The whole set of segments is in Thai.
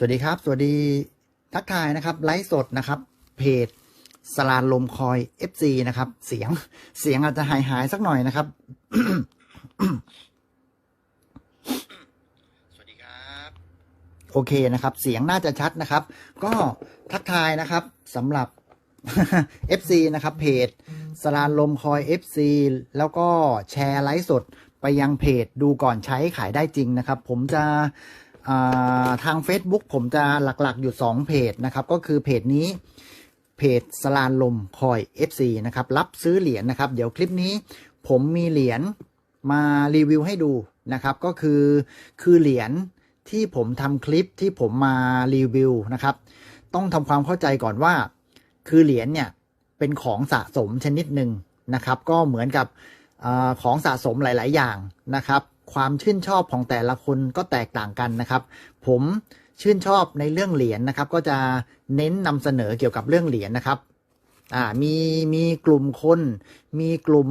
สวัสดีครับ สวัสดีทักทายนะครับ ไลฟ์สดนะครับ เพจสลานลมคอย FC นะครับ เสียงเสียงอาจจะหายหายๆสักหน่อยนะครับ สวัสดีครับ โอเคนะครับ เสียงน่าจะชัดนะครับ ก็ทักทายนะครับสำหรับ FC นะครับ เพจสลานลมคอย FC แล้วก็แชร์ไลฟ์สดไปยังเพจดูก่อนใช้ขายได้จริงนะครับ ผมจะอ่า ทาง Facebook ผมจะหลักๆ อยู่ 2 เพจนะครับ ก็คือเพจนี้เพจสลานลมคอย FC นะครับ รับซื้อเหรียญนะครับ เดี๋ยวคลิปนี้ผมมีเหรียญมารีวิวให้ดูนะครับ ก็คือคือเหรียญที่ผมทำคลิปที่ผมมารีวิวนะครับ ต้องทำความเข้าใจก่อนว่า คือเหรียญเนี่ยเป็นของสะสมชนิดหนึ่งนะครับ ก็เหมือนกับอของสะสมหลาย ๆ อย่างนะครับ ความชื่นชอบของแต่ละคนก็แตกต่างกันนะครับ ผมชื่นชอบในเรื่องเหรียญนะครับ ก็จะเน้นนำเสนอเกี่ยวกับเรื่องเหรียญนะครับอ่ามีมีกลุ่มคน มีกลุ่ม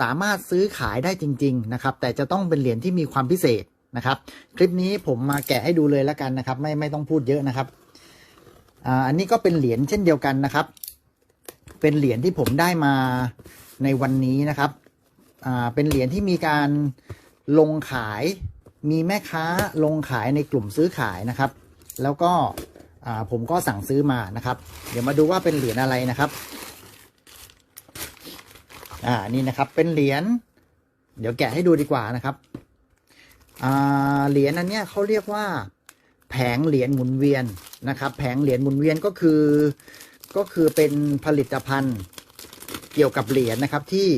สามารถซื้อขายได้จริง ๆ นะครับ แต่จะต้องเป็นเหรียญที่มีความพิเศษนะครับ คลิปนี้ผมมาแกะให้ดูเลยแล้วกันนะครับ ไม่ไม่ต้องพูดเยอะนะครับอ่าอันนี้ก็เป็นเหรียญเช่นเดียวกันนะครับ เป็นเหรียญที่ผมได้มาในวันนี้นะครับอ่าเป็นเหรียญที่มีการ ลงขายมีแม่ค้าลงขายในกลุ่มซื้อขายนะครับ แล้วก็ผมก็สั่งซื้อมานะครับ เดี๋ยวมาดูว่าเป็นเหรียญอะไรนะครับ อ่านี่นะครับเป็นเหรียญเดี๋ยวแกะให้ดูดีกว่านะครับอ่าเหรียญอันเนี้ยเขาเรียกว่า แผงเหรียญหมุนเวียนนะครับ แผงเหรียญหมุนเวียนก็คือก็คือเป็นผลิตภัณฑ์เกี่ยวกับเหรียญนะครับที่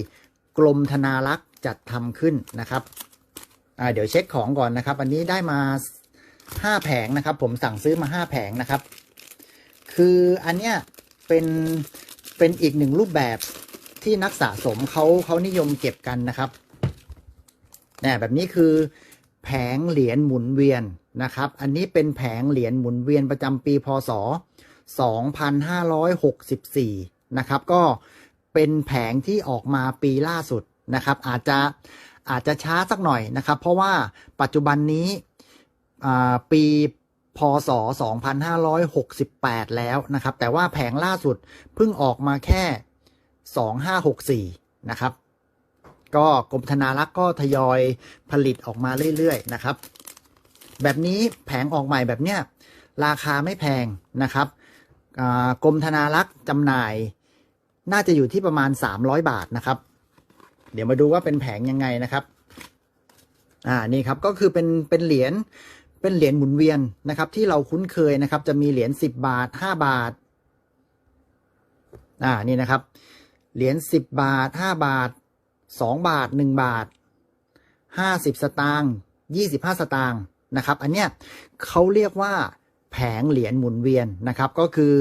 กรมธนารักษ์จัดทำขึ้นนะครับ เดี๋ยวเช็คของก่อนนะครับ อันนี้ได้มาห้าแผงนะครับ ผมสั่งซื้อมาห้าแผงนะครับ คืออันเนี้ยเป็นเป็นอีกหนึ่งรูปแบบที่นักสะสมเขาเขานิยมเก็บกันนะครับเนี่ยแบบนี้คือแผงเหรียญหมุนเวียนนะครับ อันนี้เป็นแผงเหรียญหมุนเวียนประจำปีพศ 2564 นะครับ ก็เป็นแผงที่ออกมาปีล่าสุดนะครับ อาจจะ อาจจะช้าสักหน่อยนะครับ เพราะว่าปัจจุบันนี้อ่าปีพศ 2568 แล้วนะครับ แต่ว่าแผงล่าสุดเพิ่งออกมาแค่ 2564 นะครับ ก็กรมธนารักษ์ก็ทยอยผลิตออกมาเรื่อยๆ นะครับ แบบนี้แผงออกใหม่แบบเนี้ยราคาไม่แพงนะครับกรมธนารักษ์จำหน่ายน่าจะอยู่ที่ประมาณ 300 บาทนะครับ เดี๋ยวมาดูว่าเป็นแผงยังไงนะครับ อ่านี่ครับก็คือเป็นเป็นเหรียญเป็นเหรียญหมุนเวียนนะครับ ที่เราคุ้นเคยนะครับ จะมีเหรียญ10บบาท5บาท อ่านี่นะครับ เหรียญ10บบาท5บาท2บาท1บาท50สตางค์25สตางค์นะครับ อันเนี้ยเขาเรียกว่าแผงเหรียญหมุนเวียนนะครับ ก็คือ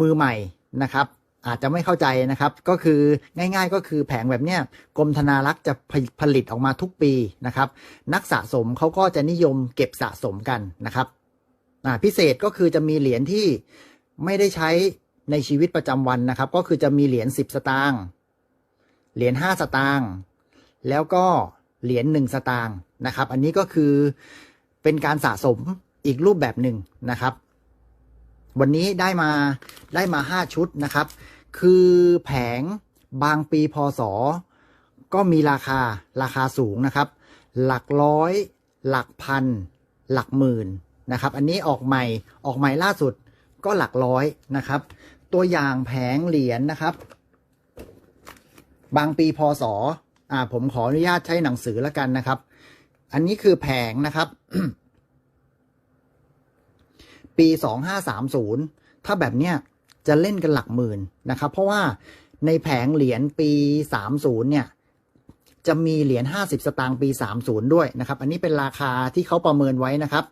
มือใหม่นะครับ อาจจะไม่เข้าใจนะครับ ก็คือง่าย ๆ ก็คือแผงแบบเนี้ยกรมธนารักษ์จะผลิตออกมาทุกปีนะครับ นักสะสมเขาก็จะนิยมเก็บสะสมกันนะครับพิเศษก็คือจะมีเหรียญที่ไม่ได้ใช้ในชีวิตประจำวันนะครับ ก็คือจะมีเหรียญ10 สตางค์เหรียญ5สตางค์แล้วก็เหรียญ1สตางค์นะครับ อันนี้ก็คือเป็นการสะสมอีกรูปแบบหนึ่งนะครับ วันนี้ได้มาได้มาห้าชุดนะครับ คือแผงบางปีพศ ก็มีราคาราคาสูงนะครับ หลักร้อย หลักพัน หลักหมื่นนะครับ อันนี้ออกใหม่ออกใหม่ล่าสุดก็หลักร้อยนะครับ ตัวอย่างแผงเหรียญนะครับ บางปีพศอ่าผมขออนุญาตใช้หนังสือแล้วกันนะครับ อันนี้คือแผงนะครับ ปี2530ถ้าแบบเนี้ยจะเล่นกันหลักหมื่นนะครับ เพราะว่าในแผงเหรียญปี 30 เนี่ย จะมีเหรียญ 50 สตางค์ปี 30 ด้วยนะครับ อันนี้เป็นราคาที่เขาประเมินไว้นะครับ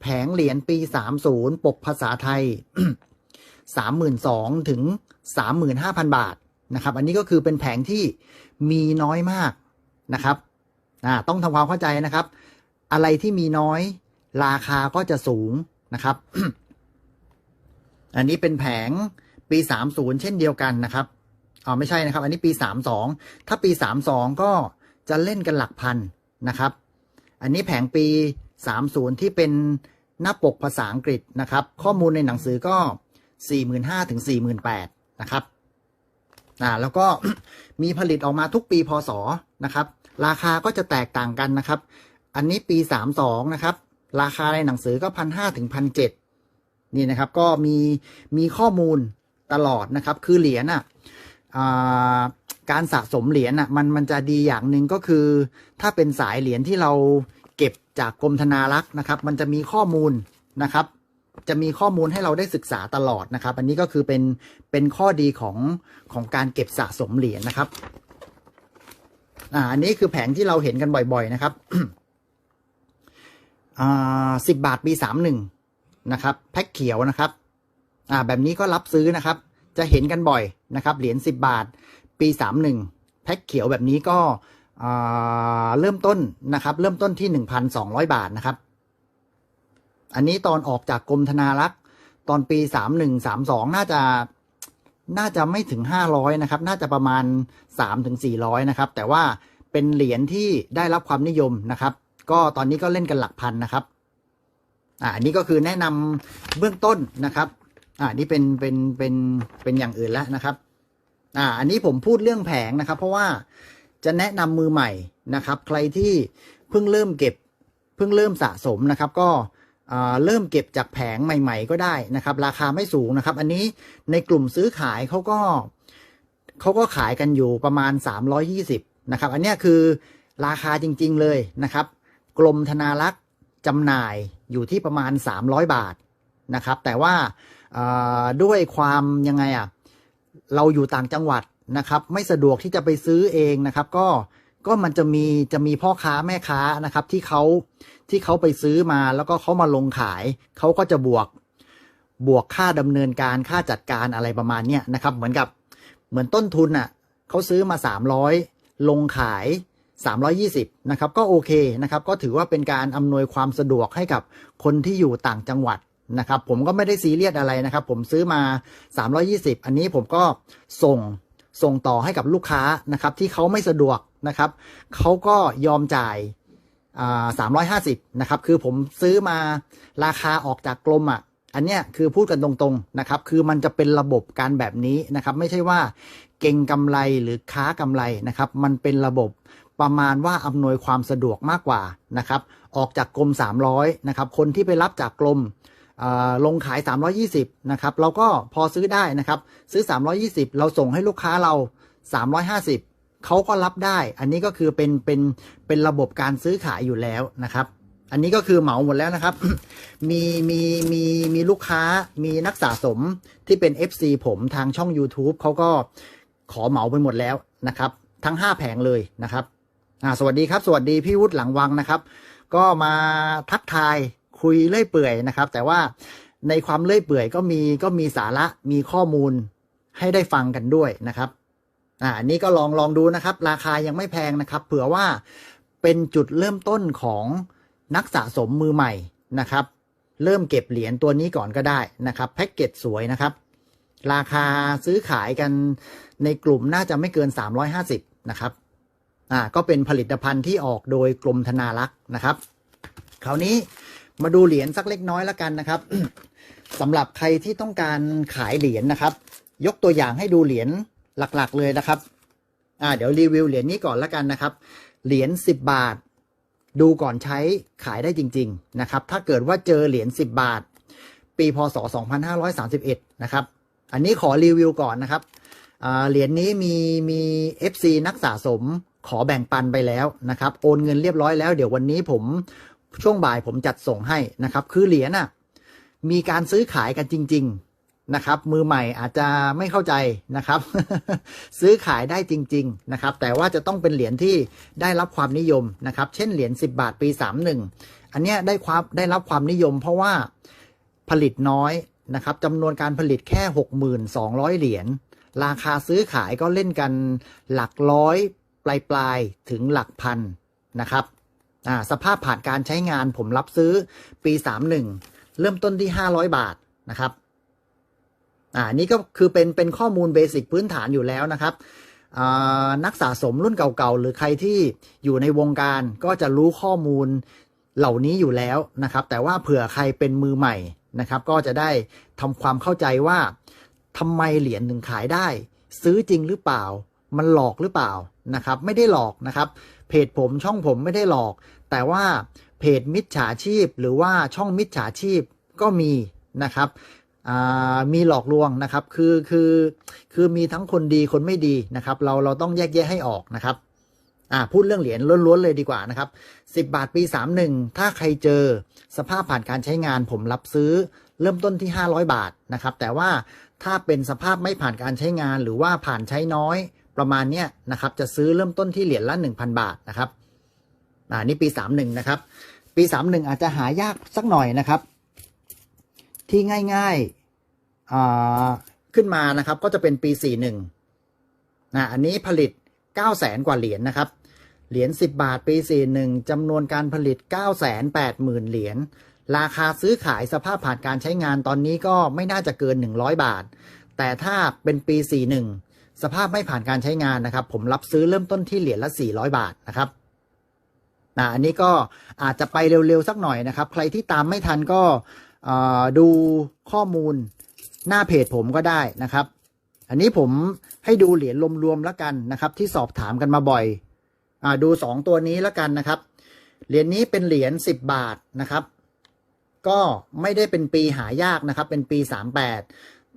แผงเหรียญปี 30 ปกภาษาไทย 32,000ถึง 35,000 บาทนะครับ อันนี้ก็คือเป็นแผงที่มีน้อยมากนะครับต้องทำความเข้าใจนะครับ อะไรที่มีน้อย ราคาก็จะสูง นะครับ อันนี้เป็นแผงปี 30 เช่นเดียวกันนะครับอ๋อไม่ใช่นะครับ อันนี้ปี 32 ถ้าปี 32 ก็จะเล่นกันหลักพันนะครับ อันนี้แผงปี 30 ที่เป็นหน้าปกภาษาอังกฤษนะครับ ข้อมูลในหนังสือก็ 45,000ถึง48,000นะครับอ่าแล้วก็มีผลิตออกมาทุกปีพศนะครับ ราคาก็จะแตกต่างกันนะครับ อันนี้ปี 32 นะครับ ราคาในหนังสือก็พันห้าถึงพันเจ็ดนี่นะครับก็มีมีข้อมูลตลอดนะครับ คือเหรียญอะอ่าการสะสมเหรียญอะมันมันจะดีอย่างหนึ่งก็คือ ถ้าเป็นสายเหรียญที่เราเก็บจากกรมธนารักษ์นะครับ มันจะมีข้อมูลนะครับ จะมีข้อมูลให้เราได้ศึกษาตลอดนะครับ อันนี้ก็คือเป็นเป็นข้อดีของของการเก็บสะสมเหรียญนะครับอ่าอันนี้คือแผงที่เราเห็นกันบ่อย ๆ นะครับ สิบบาทปีสามหนึ่งนะครับ แพ็คเขียวนะครับ อ่า แบบนี้ก็รับซื้อนะครับ จะเห็นกันบ่อยนะครับ เหรียญสิบบาท ปีสามหนึ่งแพ็คเขียวแบบนี้ก็เริ่มต้นนะครับ เริ่มต้นที่หนึ่งพันสองร้อยบาทนะครับ อันนี้ตอนออกจากกรมธนารักษ์ตอนปีสามหนึ่งสามสองน่าจะน่าจะไม่ถึงห้าร้อยนะครับ น่าจะประมาณสามถึงสี่ร้อยนะครับ แต่ว่าเป็นเหรียญที่ได้รับความนิยมนะครับ ก็ตอนนี้ก็เล่นกันหลักพันนะครับ อ่าอันนี้ก็คือแนะนำเบื้องต้นนะครับ อ่านี่เป็นเป็นเป็นเป็นอย่างอื่นแล้วนะครับ อ่า อันนี้ผมพูดเรื่องแผงนะครับ เพราะว่าจะแนะนำมือใหม่นะครับ ใครที่เพิ่งเริ่มเก็บ เพิ่งเริ่มสะสมนะครับ ก็เริ่มเก็บจากแผงใหม่ ๆ ก็ได้นะครับ ราคาไม่สูงนะครับ อันนี้ในกลุ่มซื้อขายเขาก็เขาก็ขายกันอยู่ประมาณ 320นะครับ อันนี้คือราคาจริง ๆ เลยนะครับ กรมธนารักษ์จำหน่ายอยู่ที่ประมาณ 300 บาทนะครับ แต่ว่าด้วยความยังไงอะเราอยู่ต่างจังหวัดนะครับ ไม่สะดวกที่จะไปซื้อเองนะครับ ก็ก็มันจะมีจะมีพ่อค้าแม่ค้านะครับ ที่เขาที่เขาไปซื้อมาแล้วก็เขามาลงขายเขาก็จะบวกบวกค่าดำเนินการค่าจัดการอะไรประมาณเนี้ยนะครับ เหมือนกับเหมือนต้นทุนอะเขาซื้อมา 300 ลงขาย 320 นะครับ ก็โอเคนะครับ ก็ถือว่าเป็นการอำนวยความสะดวกให้กับคนที่อยู่ต่างจังหวัดนะครับ ผมก็ไม่ได้ซีเรียสอะไรนะครับ ผมซื้อมา 320 อันนี้ผมก็ส่งส่งต่อให้กับลูกค้านะครับ ที่เขาไม่สะดวกนะครับเขาก็ยอมจ่ายสามร้อ่า350นะครับ คือผมซื้อมาราคาออกจากกรมอะ อันเนี้ยคือพูดกันตรงๆนะครับ คือมันจะเป็นระบบการแบบนี้นะครับ ไม่ใช่ว่าเก่งกำไรหรือค้ากำไรนะครับ มันเป็นระบบ ประมาณว่าอำนวยความสะดวกมากกว่านะครับออกจากกรม 300นะครับคนที่ไปรับจากกรมลงขาย 320นะครับเราก็พอซื้อได้นะครับซื้อ 320 เราส่งให้ลูกค้าเรา 350เขาก็รับได้ อันนี้ก็คือเป็นเป็นเป็นระบบการซื้อขายอยู่แล้วนะครับ อันนี้ก็คือเหมาหมดแล้วนะครับ มีมีมีมีลูกค้ามีนักสะสมที่เป็น FC ผมทางช่อง YouTube เขาก็ขอเหมาไปหมดแล้วนะครับ ทั้ง 5 แผงเลยนะครับ อ่าสวัสดีครับ สวัสดีพี่วุฒิหลังวังนะครับ ก็มาทักทายคุยเลื่อยเปื่อยนะครับ แต่ว่าในความเลื่อยเปื่อยก็มีก็มีสาระมีข้อมูลให้ได้ฟังกันด้วยนะครับอ่านนี้ก็ลองลองดูนะครับ ราคายังไม่แพงนะครับ เผื่อว่าเป็นจุดเริ่มต้นของนักสะสมมือใหม่นะครับ เริ่มเก็บเหรียญตัวนี้ก่อนก็ได้นะครับแพ็กเกจสวยนะครับ ราคาซื้อขายกันในกลุ่มน่าจะไม่เกิน 350 นะครับ อ่าก็เป็นผลิตภัณฑ์ที่ออกโดยกรมธนารักษ์นะครับ คราวนี้มาดูเหรียญสักเล็กน้อยแล้วกันนะครับสำหรับใครที่ต้องการขายเหรียญนะครับ ยกตัวอย่างให้ดูเหรียญหลักๆเลยนะครับ อ่า เดี๋ยวรีวิวเหรียญนี้ก่อนแล้วกันนะครับ เหรียญ10 บาท ดูก่อนใช้ขายได้จริง ๆนะครับ ถ้าเกิดว่าเจอเหรียญ10 บาท ปีพศ 2531 นะครับ อันนี้ขอรีวิวก่อนนะครับ อ่า เหรียญนี้มีมี FC นักสะสม ขอแบ่งปันไปแล้วนะครับโอนเงินเรียบร้อยแล้ว เดี๋ยววันนี้ผมช่วงบ่ายผมจัดส่งให้นะครับ คือเหรียญอะมีการซื้อขายกันจริง ๆนะครับ มือใหม่อาจจะไม่เข้าใจนะครับ ซื้อขายได้จริง ๆนะครับ แต่ว่าจะต้องเป็นเหรียญที่ได้รับความนิยมนะครับ เช่นเหรียญ10 บาทปี 31 อันเนี้ยได้ความได้รับความนิยม เพราะว่าผลิตน้อยนะครับจำนวนการผลิตแค่ 6,200 เหรียญราคาซื้อขายก็เล่นกันหลักร้อย ปลายปลายๆถึงหลักพันนะครับสภาพผ่านการใช้งานผมรับซื้อปี 31 เริ่มต้นที่ 500 บาทนะครับอ่านี่ก็คือเป็นเป็นข้อมูลเบสิกพื้นฐานอยู่แล้วนะครับนักสะสมรุ่นเก่าๆ หรือใครที่อยู่ในวงการก็จะรู้ข้อมูลเหล่านี้อยู่แล้วนะครับ แต่ว่าเผื่อใครเป็นมือใหม่นะครับ ก็จะได้ทำความเข้าใจว่าทำไมเหรียญถึงขายได้ ซื้อจริงหรือเปล่า มันหลอกหรือเปล่านะครับ ไม่ได้หลอกนะครับ เพจผมช่องผมไม่ได้หลอก แต่ว่าเพจมิจฉาชีพ หรือว่าช่องมิจฉาชีพก็มีนะครับมีหลอกลวงนะครับ คือคือคือมีทั้งคนดีคนไม่ดีนะครับ เราเราต้องแยกแยะให้ออกนะครับอ่าพูดเรื่องเหรียญล้วนๆเลยดีกว่านะครับ10 บาทปี 31 ถ้าใครเจอสภาพผ่านการใช้งานผมรับซื้อเริ่มต้นที่ 500 บาทนะครับ แต่ว่าถ้าเป็นสภาพไม่ผ่านการใช้งานหรือว่าผ่านใช้น้อย ประมาณเนี้ยนะครับจะซื้อเริ่มต้นที่เหรียญละ 1,000 บาทนะครับอ่านี่ปี 31 นะครับ ปี 31 อาจจะหายากสักหน่อยนะครับ ที่ง่ายๆอ่าขึ้นมานะครับ ก็จะเป็นปี 41นะอันนี้ผลิต 9 0 0 0 0 0กว่าเหรียญนะครับเหรียญ10 บาทปี 41จำนวนการผลิต 980,000 เหรียญราคาซื้อขายสภาพผ่านการใช้งานตอนนี้ก็ไม่น่าจะเกิน 100 บาท แต่ถ้าเป็นปี 41 สภาพไม่ผ่านการใช้งานนะครับ ผมรับซื้อเริ่มต้นที่เหรียญละ 400 บาทนะครับนะอันนี้ก็อาจจะไปเร็วๆสักหน่อยนะครับ ใครที่ตามไม่ทันก็ดูข้อมูลหน้าเพจผมก็ได้นะครับ อันนี้ผมให้ดูเหรียญรวมๆแล้วกันนะครับ ที่สอบถามกันมาบ่อยอดูสองตัวนี้แล้วกันนะครับ เหรียญนี้เป็นเหรียญสิบบาทนะครับ ก็ไม่ได้เป็นปีหายากนะครับ เป็นปีสาม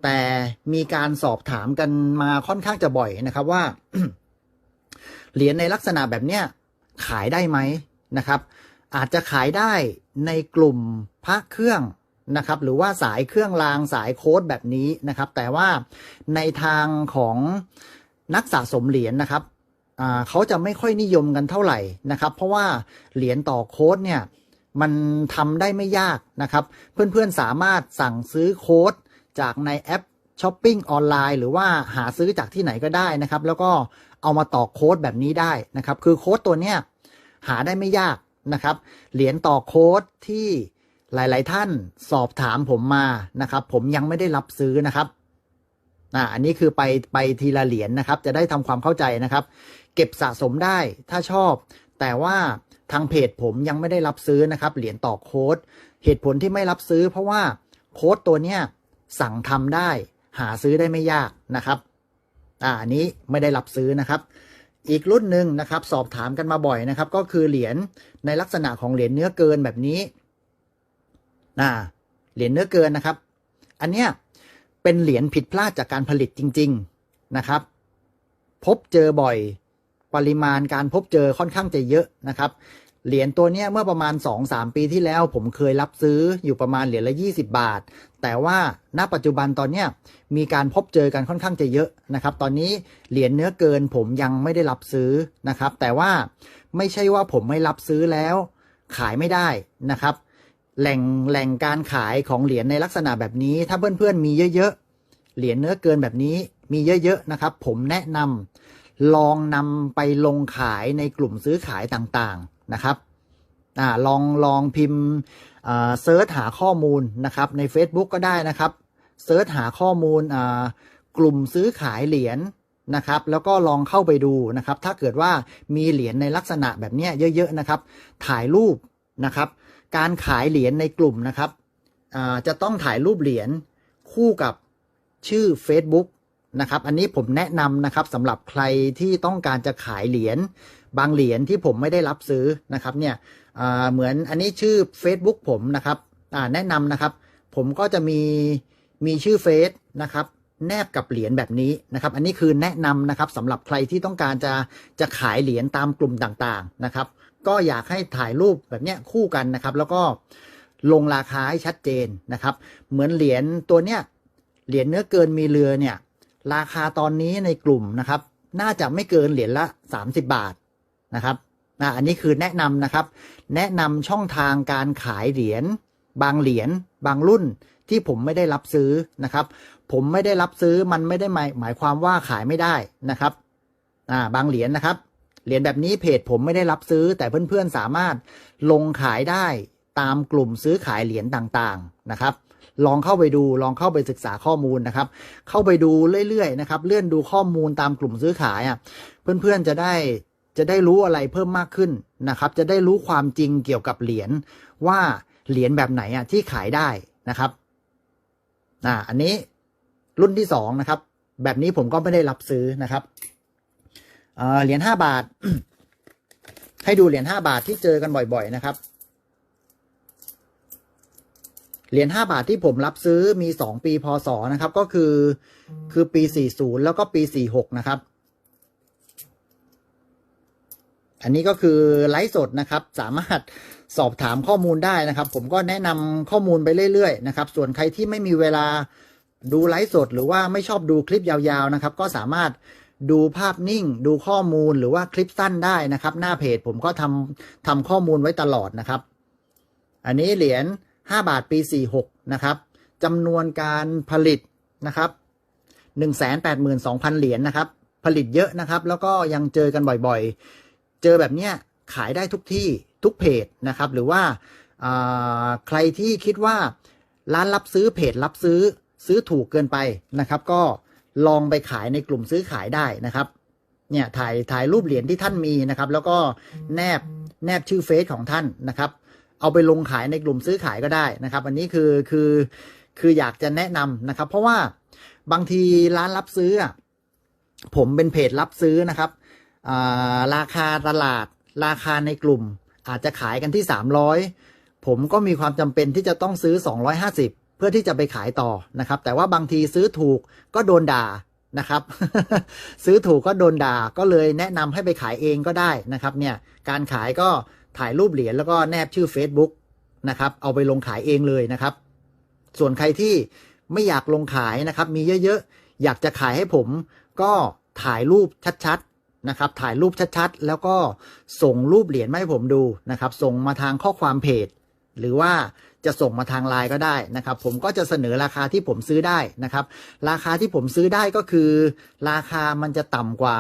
แต่มีการสอบถามกันมาค่อนข้างจะบ่อยนะครับว่า เหรียญในลักษณะแบบเนี้ยขายได้ไหมนะครับ อาจจะขายได้ในกลุ่มพระเครื่องนะครับ หรือว่าสายเครื่องรางสายโค้ดแบบนี้นะครับ แต่ว่าในทางของนักสะสมเหรียญนะครับเขาจะไม่ค่อยนิยมกันเท่าไหร่นะครับ เพราะว่าเหรียญต่อโค้ดเนี่ยมันทำได้ไม่ยากนะครับ เพื่อนๆสามารถสั่งซื้อโค้ด จากในแอปช้อปปิ้งออนไลน์หรือว่าหาซื้อจากที่ไหนก็ได้นะครับ แล้วก็เอามาต่อโค้ดแบบนี้ได้นะครับ คือโค้ดตัวเนี้ยหาได้ไม่ยากนะครับ เหรียญต่อโค้ดที่หลาย ๆ ท่านสอบถามผมมานะครับ ผมยังไม่ได้รับซื้อนะครับอ่าอันนี้คือไปไปทีละเหรียญนะครับ จะได้ทำความเข้าใจนะครับ เก็บสะสมได้ถ้าชอบ แต่ว่าทางเพจผมยังไม่ได้รับซื้อนะครับ เหรียญต่อโค้ด เหตุผลที่ไม่รับซื้อ เพราะว่าโค้ดตัวเนี้ย สั่งทำได้ หาซื้อได้ไม่ยากนะครับอ่าอันนี้ไม่ได้รับซื้อนะครับ อีกรุ่นหนึ่งนะครับ สอบถามกันมาบ่อยนะครับ ก็คือเหรียญในลักษณะของเหรียญเนื้อเกินแบบนี้อ่าเหรียญเนื้อเกินนะครับ อันเนี้ยเป็นเหรียญผิดพลาดจากการผลิตจริง ๆนะครับ พบเจอบ่อย ปริมาณการพบเจอค่อนข้างจะเยอะนะครับ เหรียญตัวเนี้ยเมื่อประมาณ 2-3 ปีที่แล้ว ผมเคยรับซื้ออยู่ประมาณเหรียญละ 20 บาท แต่ว่าณปัจจุบันตอนเนี้ยมีการพบเจอกันค่อนข้างจะเยอะนะครับ ตอนนี้เหรียญเนื้อเกินผมยังไม่ได้รับซื้อนะครับ แต่ว่าไม่ใช่ว่าผมไม่รับซื้อแล้ว ขายไม่ได้นะครับ แหล่งแหล่งการขายของเหรียญในลักษณะแบบนี้ ถ้าเพื่อนๆมีเยอะๆเหรียญเนื้อเกินแบบนี้มีเยอะๆนะครับ ผมแนะนำลองนำไปลงขายในกลุ่มซื้อขายต่างๆ นะครับอ่าลองลองพิมพ์เซิร์ชหาข้อมูลนะครับใน Facebook ก็ได้นะครับเซิร์ชหาข้อมูลอ่ากลุ่มซื้อขายเหรียญนะครับ แล้วก็ลองเข้าไปดูนะครับ ถ้าเกิดว่ามีเหรียญในลักษณะแบบนี้เยอะ ๆนะครับ ถ่ายรูปนะครับ การขายเหรียญในกลุ่มนะครับจะต้องถ่ายรูปเหรียญคู่กับชื่อ Facebook นะครับ อันนี้ผมแนะนำนะครับสำหรับใครที่ต้องการจะขายเหรียญ บางเหรียญที่ผมไม่ได้รับซื้อนะครับเนี่ยเหมือนอันนี้ชื่อ Facebook ผมนะครับแนะนำนะครับ ผมก็จะมีมีชื่อเฟซนะครับแนบกับเหรียญแบบนี้นะครับ อันนี้คือแนะนำนะครับสำหรับใครที่ต้องการจะจะขายเหรียญตามกลุ่มต่างๆนะครับ ก็อยากให้ถ่ายรูปแบบเนี้ยคู่กันนะครับ แล้วก็ลงราคาให้ชัดเจนนะครับ เหมือนเหรียญตัวเนี้ยเหรียญเนื้อเกินมีเรือเนี่ย ราคาตอนนี้ในกลุ่มนะครับ น่าจะไม่เกินเหรียญละ 30 บาท นะครับอ่าอันนี้คือแนะนำนะครับ แนะนำช่องทางการขายเหรียญบางเหรียญบางรุ่นที่ผมไม่ได้รับซื้อนะครับ ผมไม่ได้รับซื้อมันไม่ได้หมายหมายความว่าขายไม่ได้นะครับอ่าบางเหรียญนะครับเหรียญแบบนี้เพจผมไม่ได้รับซื้อ แต่เพื่อนๆสามารถลงขายได้ตามกลุ่มซื้อขายเหรียญต่างๆนะครับ ลองเข้าไปดูลองเข้าไปศึกษาข้อมูลนะครับ เข้าไปดูเรื่อยๆนะครับ เลื่อนดูข้อมูลตามกลุ่มซื้อขายอะเพื่อนๆจะได้ จะได้รู้อะไรเพิ่มมากขึ้นนะครับ จะได้รู้ความจริงเกี่ยวกับเหรียญว่าเหรียญแบบไหนอะที่ขายได้นะครับอ่าอันนี้รุ่นที่สองนะครับ แบบนี้ผมก็ไม่ได้รับซื้อนะครับเอ่อเหรียญห้าบาท ให้ดูเหรียญห้าบาทที่เจอกันบ่อย ๆ นะครับ เหรียญห้าบาทที่ผมรับซื้อมีสองปีพศนะครับ ก็คือคือปีสี่ศูนย์แล้วก็ปีสี่หกนะครับ อันนี้ก็คือไลฟ์สดนะครับ สามารถสอบถามข้อมูลได้นะครับ ผมก็แนะนำข้อมูลไปเรื่อยๆนะครับ ส่วนใครที่ไม่มีเวลาดูไลฟ์สด หรือว่าไม่ชอบดูคลิปยาวๆนะครับ ก็สามารถดูภาพนิ่ง ดูข้อมูลหรือว่าคลิปสั้นได้นะครับ หน้าเพจผมก็ทำทำข้อมูลไว้ตลอดนะครับ อันนี้เหรียญ5บาทปี 46 นะครับจำนวนการผลิตนะครับ 182,000 เหรียญนะครับ ผลิตเยอะนะครับ แล้วก็ยังเจอกันบ่อยๆ เจอแบบเนี้ยขายได้ทุกที่ทุกเพจนะครับ หรือว่าใครที่คิดว่าร้านรับซื้อเพจรับซื้อซื้อถูกเกินไปนะครับ ก็ลองไปขายในกลุ่มซื้อขายได้นะครับเนี่ยถ่ายถ่ายรูปเหรียญที่ท่านมีนะครับ แล้วก็แนบแนบชื่อเฟซของท่านนะครับ เอาไปลงขายในกลุ่มซื้อขายก็ได้นะครับ อันนี้คือคือคืออยากจะแนะนำนะครับ เพราะว่าบางทีร้านรับซื้ออะผมเป็นเพจรับซื้อนะครับ ราคาตลาดราคาในกลุ่ม อาจจะขายกันที่ 300 ผมก็มีความจำเป็นที่จะต้องซื้อ 250 เพื่อที่จะไปขายต่อนะครับ แต่ว่าบางทีซื้อถูกก็โดนด่านะครับ ซื้อถูกก็โดนด่าก็เลยแนะนำให้ไปขายเองก็ได้นะครับเนี่ยการขายก็ถ่ายรูปเหรียญแล้วก็แนบชื่อ Facebook นะครับ เอาไปลงขายเองเลยนะครับ ส่วนใครที่ไม่อยากลงขายนะครับ มีเยอะๆ อยากจะขายให้ผมก็ถ่ายรูปชัดๆ นะครับ ถ่ายรูปชัดๆ แล้วก็ส่งรูปเหรียญมาให้ผมดูนะครับ ส่งมาทางข้อความเพจ หรือว่าจะส่งมาทางไลน์ก็ได้นะครับ ผมก็จะเสนอราคาที่ผมซื้อได้นะครับ ราคาที่ผมซื้อได้ก็คือ ราคามันจะต่ำกว่า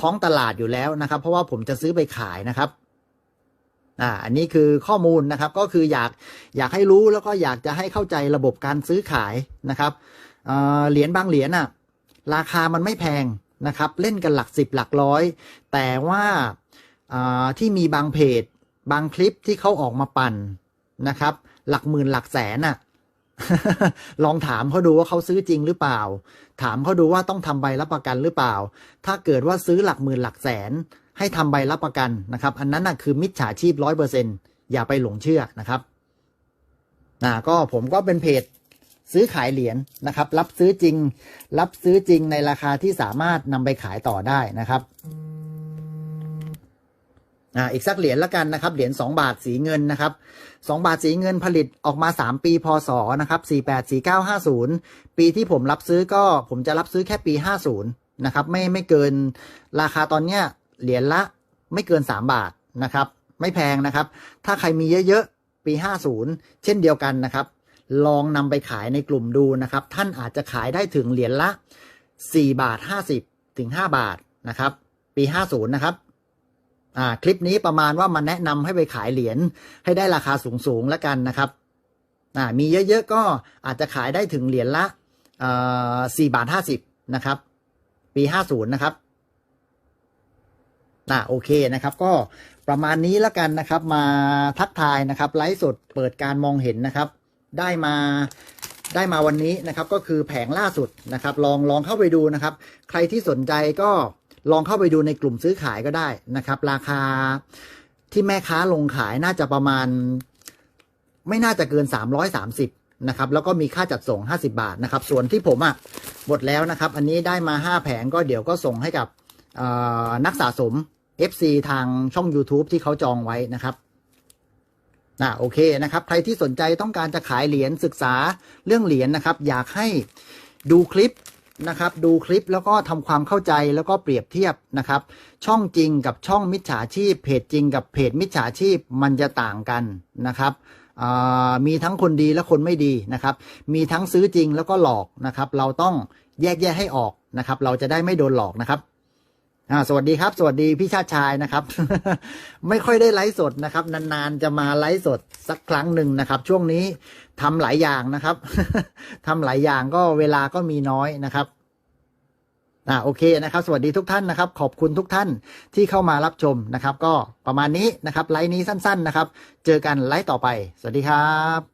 ท้องตลาดอยู่แล้วนะครับ เพราะว่าผมจะซื้อไปขายนะครับอ่าอันนี้คือข้อมูลนะครับก็คืออยากอยากให้รู้แล้วก็อยากจะให้เข้าใจระบบการซื้อขายนะครับเออเหรียญบางเหรียญอะราคามันไม่แพง นะครับ เล่นกันหลักสิบหลักร้อย แต่ว่าที่มีบางเพจ บางคลิปที่เขาออกมาปั่นนะครับ หลักหมื่นหลักแสนอะลองถามเขาดูว่าเขาซื้อจริงหรือเปล่า ถามเขาดูว่าต้องทำใบรับประกันหรือเปล่า ถ้าเกิดว่าซื้อหลักหมื่นหลักแสน ให้ทำใบรับประกันนะครับ อันนั้นน่ะคือมิจฉาชีพร้อยเปอร์เซ็นอย่าไปหลงเชื่อนะครับอ่าก็ผมก็เป็นเพจ ซื้อขายเหรียญนะครับ รับซื้อจริง รับซื้อจริงในราคาที่สามารถนำไปขายต่อได้นะครับอ่าอีกสักเหรียญละกันนะครับ เหรียญ2บาทสีเงินนะครับ2บาทสีเงินผลิตออกมา 3 ปีพศนะครับ48 49 50 ปีที่ผมรับซื้อก็ผมจะรับซื้อแค่ปี 50นะครับไม่ไม่เกินราคาตอนเนี้ยเหรียญละไม่เกิน 3 บาทนะครับ ไม่แพงนะครับ ถ้าใครมีเยอะๆ ปี 50 เช่นเดียวกันนะครับ ลองนำไปขายในกลุ่มดูนะครับ ท่านอาจจะขายได้ถึงเหรียญละ 4 บาท 50 ถึง 5 บาทนะครับ ปี 50 นะครับอ่าคลิปนี้ประมาณว่ามันแนะนำให้ไปขายเหรียญให้ได้ราคาสูงๆแล้วกันนะครับอ่ามีเยอะๆก็อาจจะขายได้ถึงเหรียญละอ่สี่บาทห้าสิบนะครับ ปีห้าศูนย์นะครับอ่าโอเคนะครับ ก็ประมาณนี้แล้วกันนะครับ มาทักทายนะครับ ไลฟ์สดเปิดการมองเห็นนะครับ ได้มาได้มาวันนี้นะครับก็คือแผงล่าสุดนะครับลองลองเข้าไปดูนะครับ ใครที่สนใจก็ลองเข้าไปดูในกลุ่มซื้อขายก็ได้นะครับ ราคาที่แม่ค้าลงขายน่าจะประมาณ ไม่น่าจะเกิน 330นะครับแล้วก็มีค่าจัดส่ง 50 บาทนะครับ ส่วนที่ผมอะหมดแล้วนะครับ อันนี้ได้มา 5 แผงก็เดี๋ยวก็ส่งให้กับนักสะสม FC ทางช่อง YouTube ที่เขาจองไว้นะครับ อ่าโอเคนะครับ ใครที่สนใจต้องการจะขายเหรียญศึกษาเรื่องเหรียญนะครับ อยากให้ดูคลิปนะครับ ดูคลิปแล้วก็ทำความเข้าใจแล้วก็เปรียบเทียบนะครับ ช่องจริงกับช่องมิจฉาชีพ เพจจริงกับเพจมิจฉาชีพมันจะต่างกันนะครับมีทั้งคนดีและคนไม่ดีนะครับ มีทั้งซื้อจริงแล้วก็หลอกนะครับ เราต้องแยกแยะให้ออกนะครับ เราจะได้ไม่โดนหลอกนะครับ อ่าสวัสดีครับ สวัสดีพี่ชาติชายนะครับ ไม่ค่อยได้ไลฟ์สดนะครับ นานๆจะมาไลฟ์สดสักครั้งหนึ่งนะครับ ช่วงนี้ทำหลายอย่างนะครับทำหลายอย่างก็เวลาก็มีน้อยนะครับอ่าโอเคนะครับ สวัสดีทุกท่านนะครับ ขอบคุณทุกท่านที่เข้ามารับชมนะครับ ก็ประมาณนี้นะครับ ไลฟ์นี้สั้น ๆ นะครับ เจอกันไลฟ์ต่อไป สวัสดีครับ